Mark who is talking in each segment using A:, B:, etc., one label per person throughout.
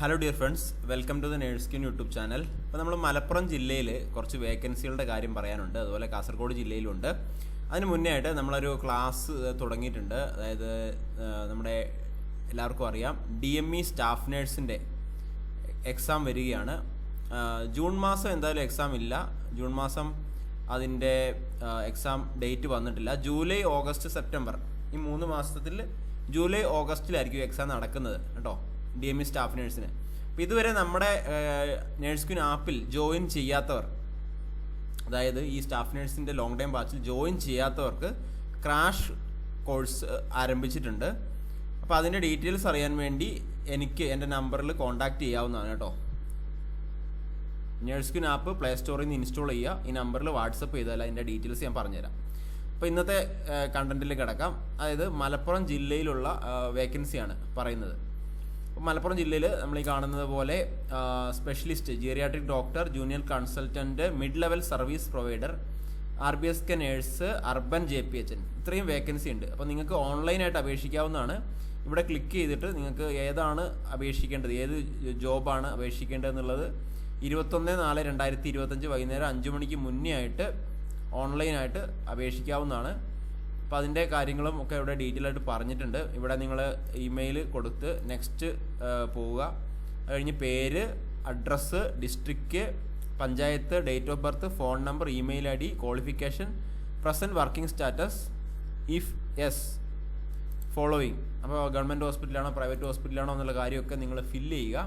A: Hello dear friends welcome to the nurse queen YouTube channel അപ്പോൾ നമ്മൾ മലപ്പുറം ജില്ലയിൽ കുറച്ച് വേക്കൻസികളുടെ കാര്യം പറയാനുണ്ട്. അതുപോലെ കാസർഗോഡ് ജില്ലയിലുണ്ട്. അതിന് മുന്നേ ആയിട്ട് നമ്മളൊരു ക്ലാസ് തുടങ്ങിയിട്ടുണ്ട്. അതായത് നമ്മുടെ എല്ലാവർക്കും അറിയാം. ഡി എം ഇ സ്റ്റാഫ് നേഴ്സിന്റെ എക്സാം വരികയാണ്. ജൂൺ മാസം എന്തായാലും എക്സാം ഇല്ല. ജൂൺ മാസം അതിന്റെ എക്സാം ഡേറ്റ് വന്നിട്ടില്ല. ജൂലൈ ഓഗസ്റ്റ് സെപ്റ്റംബർ ഈ മൂന്ന് മാസത്തിൽ ജൂലൈ ഓഗസ്റ്റിലായിരിക്കും എക്സാം നടക്കുന്നത്. കേട്ടോ? ഡി എം ഇ സ്റ്റാഫ് നേഴ്സിന് അപ്പോൾ ഇതുവരെ നമ്മുടെ നേഴ്സ് ക്യൂൻ ആപ്പിൽ ജോയിൻ ചെയ്യാത്തവർ അതായത് ഈ സ്റ്റാഫ് നേഴ്സിന്റെ ലോങ് ടൈം ബാച്ചിൽ ജോയിൻ ചെയ്യാത്തവർക്ക് ക്രാഷ് കോഴ്സ് ആരംഭിച്ചിട്ടുണ്ട്. അപ്പോൾ അതിന്റെ ഡീറ്റെയിൽസ് അറിയാൻ വേണ്ടി എനിക്ക് എന്റെ നമ്പറിൽ കോൺടാക്റ്റ് ചെയ്യാവുന്നതാണ് കേട്ടോ. നേഴ്സ് ക്വിൻ ആപ്പ് പ്ലേ സ്റ്റോറിൽ നിന്ന് ഇൻസ്റ്റാൾ ചെയ്യുക. ഈ നമ്പറിൽ വാട്സപ്പ് ചെയ്താൽ അതിന്റെ ഡീറ്റെയിൽസ് ഞാൻ പറഞ്ഞുതരാം. അപ്പോൾ ഇന്നത്തെ കണ്ടന്റിലേക്ക് കിടക്കാം. അതായത് മലപ്പുറം ജില്ലയിലുള്ള വേക്കൻസിയാണ് പറയുന്നത്. മലപ്പുറം ജില്ലയിൽ നമ്മൾ ഈ കാണുന്നത് പോലെ specialist geriatric doctor junior consultant mid level service provider R B S K nurse urban J P H N ഇത്രയും വേക്കൻസി ഉണ്ട്. അപ്പോൾ നിങ്ങൾക്ക് ഓൺലൈനായിട്ട് അപേക്ഷിക്കാവുന്നതാണ്. ഇവിടെ ക്ലിക്ക് ചെയ്തിട്ട് നിങ്ങൾക്ക് ഏതാണ് അപേക്ഷിക്കേണ്ടത്? ഏത് ജോബാണ് അപേക്ഷിക്കേണ്ടത് എന്നുള്ളത് ഇരുപത്തൊന്ന് നാല് രണ്ടായിരത്തി ഇരുപത്തഞ്ച് വൈകുന്നേരം അഞ്ച് മണിക്ക് മുന്നേ ആയിട്ട് ഓൺലൈനായിട്ട് അപേക്ഷിക്കാവുന്നതാണ്. അപ്പോൾ അതിന്റെ കാര്യങ്ങളും ഒക്കെ ഇവിടെ ഡീറ്റെയിൽ ആയിട്ട് പറഞ്ഞിട്ടുണ്ട്. ഇവിടെ നിങ്ങൾ ഇമെയിൽ കൊടുത്ത് നെക്സ്റ്റ് പോവുക. കഴിഞ്ഞ് പേര് address district panchayat date of birth phone number email I D qualification present working status if yes following അപ്പോൾ ഗവൺമെന്റ് ഹോസ്പിറ്റലാണോ പ്രൈവറ്റ് ഹോസ്പിറ്റലാണോ എന്നുള്ള കാര്യമൊക്കെ നിങ്ങൾ ഫില്ല് ചെയ്യുക.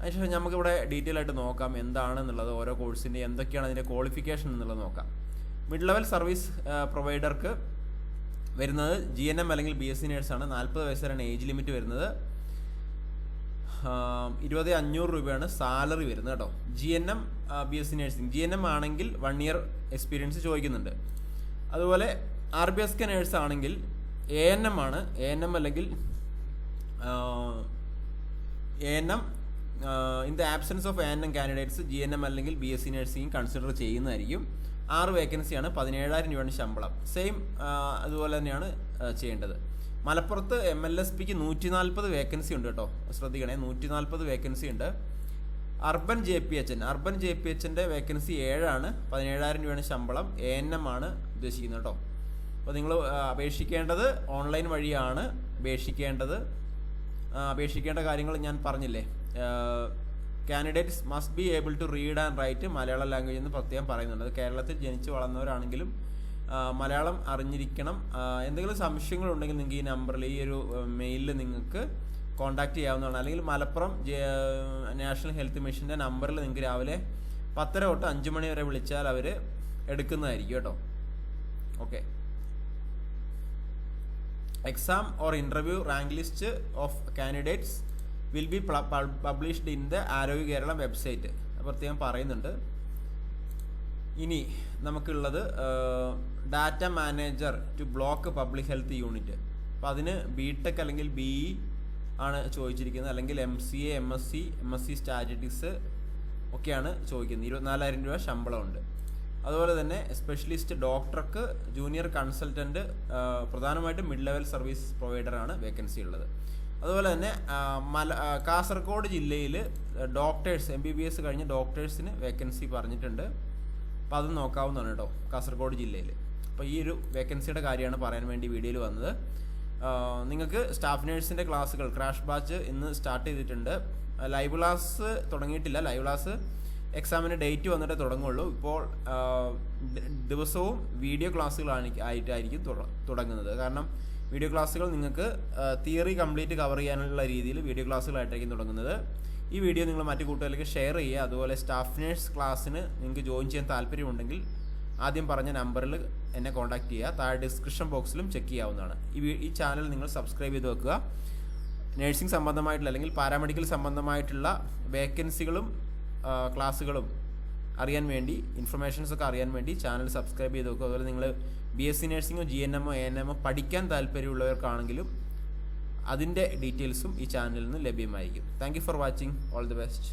A: അതിനുശേഷം നമുക്കിവിടെ ഡീറ്റെയിൽ ആയിട്ട് നോക്കാം എന്താണെന്നുള്ളത് ഓരോ കോഴ്സിന്റെ എന്തൊക്കെയാണ് അതിന്റെ ക്വാളിഫിക്കേഷൻ എന്നുള്ളത് നോക്കാം. മിഡ് ലെവൽ സർവീസ് പ്രൊവൈഡർക്ക് വരുന്നത് ജി എൻ എം അല്ലെങ്കിൽ ബി എസ് സി നേഴ്സാണ് നാൽപ്പത് വയസ്സ് ഏജ് ലിമിറ്റ് വരുന്നത്. ഇരുപത് അഞ്ഞൂറ് രൂപയാണ് സാലറി വരുന്നത് കേട്ടോ. G N M B S C nursing G N M ആണെങ്കിൽ വൺ ഇയർ എക്സ്പീരിയൻസ് ചോദിക്കുന്നുണ്ട്. അതുപോലെ R B S K nurse ആണെങ്കിൽ എ എൻ എം ആണ്. എ എൻ എം അല്ലെങ്കിൽ A N M in the absence of A N M candidates G N M അല്ലെങ്കിൽ B S C nursing consider ചെയ്യുന്നതായിരിക്കും. ആറ് വേക്കൻസിയാണ് പതിനേഴായിരം രൂപയാണ് ശമ്പളം. സെയിം അതുപോലെ തന്നെയാണ് ചെയ്യേണ്ടത്. മലപ്പുറത്ത് എം എൽ എസ് പിക്ക് നൂറ്റി നാൽപ്പത് വേക്കൻസി ഉണ്ട് കേട്ടോ. ശ്രദ്ധിക്കണേ നൂറ്റി നാൽപ്പത് വേക്കൻസി ഉണ്ട്. Urban J P H N urban J P എച്ചിന്റെ vacancy ഏഴാണ് പതിനേഴായിരം രൂപയാണ് ശമ്പളം എ എൻ എം ആണ് ഉദ്ദേശിക്കുന്നത് കേട്ടോ. അപ്പോൾ നിങ്ങൾ അപേക്ഷിക്കേണ്ടത് ഓൺലൈൻ വഴിയാണ് അപേക്ഷിക്കേണ്ടത്. അപേക്ഷിക്കേണ്ട കാര്യങ്ങൾ ഞാൻ പറഞ്ഞില്ലേ? Candidates must be able to read and write Malayalam language എന്ന് പ്രത്യേകം പറയുന്നുണ്ട്. അത് കേരളത്തിൽ ജനിച്ചു വളർന്നവരാണെങ്കിലും മലയാളം അറിഞ്ഞിരിക്കണം. എന്തെങ്കിലും സംശയങ്ങളുണ്ടെങ്കിൽ നിങ്ങൾക്ക് ഈ നമ്പറിൽ ഈ ഒരു മെയിലിൽ നിങ്ങൾക്ക് കോൺടാക്ട് ചെയ്യാവുന്നതാണ്. അല്ലെങ്കിൽ മലപ്പുറം നാഷണൽ ഹെൽത്ത് മിഷന്റെ നമ്പറിൽ നിങ്ങൾക്ക് രാവിലെ പത്തര തൊട്ട് അഞ്ച് മണി വരെ വിളിച്ചാൽ അവർ എടുക്കുന്നതായിരിക്കും കേട്ടോ. Okay exam or interview rank list of candidates will be published in the Arogya Keralam website പ്രത്യേകം പറയുന്നുണ്ട്. ഇനി നമുക്കുള്ളത് data manager to block public health unit അപ്പം അതിന് ബി ടെക് അല്ലെങ്കിൽ ബി ഇ ആണ് ചോദിച്ചിരിക്കുന്നത്. അല്ലെങ്കിൽ M C A M S C M S C statistics ഒക്കെയാണ് ചോദിക്കുന്നത്. ഇരുപത്തിനാലായിരം രൂപ ശമ്പളമുണ്ട്. അതുപോലെ തന്നെ സ്പെഷ്യലിസ്റ്റ് ഡോക്ടർക്ക് ജൂനിയർ കൺസൾട്ടന്റ് പ്രധാനമായിട്ടും മിഡ് ലെവൽ സർവീസ് പ്രൊവൈഡറാണ് വേക്കൻസി ഉള്ളത്. അതുപോലെ തന്നെ മല കാസർഗോഡ് ജില്ലയിൽ doctors M B B S കഴിഞ്ഞ ഡോക്ടേഴ്സിന് വേക്കൻസി പറഞ്ഞിട്ടുണ്ട്. അപ്പോൾ അത് നോക്കാവുന്നതാണ് കേട്ടോ കാസർഗോഡ് ജില്ലയിൽ അപ്പോൾ ഈ ഒരു വേക്കൻസിയുടെ കാര്യമാണ് പറയാൻ വേണ്ടി വീഡിയോയിൽ വന്നത്. നിങ്ങൾക്ക് സ്റ്റാഫ് നേഴ്സിന്റെ ക്ലാസ്സുകൾ ക്രാഷ് ബാച്ച് ഇന്ന് സ്റ്റാർട്ട് ചെയ്തിട്ടുണ്ട്. ലൈവ് ക്ലാസ് തുടങ്ങിയിട്ടില്ല ലൈവ് ക്ലാസ് എക്സാമിന് ഡേറ്റ് വന്നിട്ടേ തുടങ്ങുള്ളൂ. ഇപ്പോൾ ദിവസവും വീഡിയോ ക്ലാസ്സുകളാണ് ആയിട്ടായിരിക്കും തുട- തുടങ്ങുന്നത്. കാരണം വീഡിയോ ക്ലാസ്സുകൾ നിങ്ങൾക്ക് തിയറി കംപ്ലീറ്റ് കവർ ചെയ്യാനുള്ള രീതിയിൽ വീഡിയോ ക്ലാസ്സുകളായിട്ടായിരിക്കും തുടങ്ങുന്നത്. ഈ വീഡിയോ നിങ്ങൾ മറ്റു കൂട്ടുകാർക്ക് ഷെയർ ചെയ്യുക. അതുപോലെ സ്റ്റാഫ് നേഴ്സ് ക്ലാസ്സിന് നിങ്ങൾക്ക് ജോയിൻ ചെയ്യാൻ താല്പര്യമുണ്ടെങ്കിൽ ആദ്യം പറഞ്ഞ നമ്പറിൽ എന്നെ കോൺടാക്റ്റ് ചെയ്യുക. താഴെ ഡിസ്ക്രിപ്ഷൻ ബോക്സിലും ചെക്ക് ചെയ്യാവുന്നതാണ്. ഈ ഈ ചാനൽ നിങ്ങൾ സബ്സ്ക്രൈബ് ചെയ്ത് വെക്കുക. നഴ്സിംഗ് സംബന്ധമായിട്ടുള്ള അല്ലെങ്കിൽ പാരാമെഡിക്കൽ സംബന്ധമായിട്ടുള്ള വേക്കൻസികളും ക്ലാസ്സുകളും അറിയാൻ വേണ്ടി ഇൻഫർമേഷൻസ് ഒക്കെ അറിയാൻ വേണ്ടി ചാനൽ സബ്സ്ക്രൈബ് ചെയ്ത് വെക്കുക. അതുപോലെ നിങ്ങൾ ബി എസ് സി നഴ്സിംഗോ ജി എൻ എമ്മോ എ എൻ എമ്മോ പഠിക്കാൻ താല്പര്യമുള്ളവർക്കാണെങ്കിലും അതിന്റെ ഡീറ്റെയിൽസും ഈ ചാനലിൽ നിന്ന് ലഭ്യമായിരിക്കും. Thank for watching all the best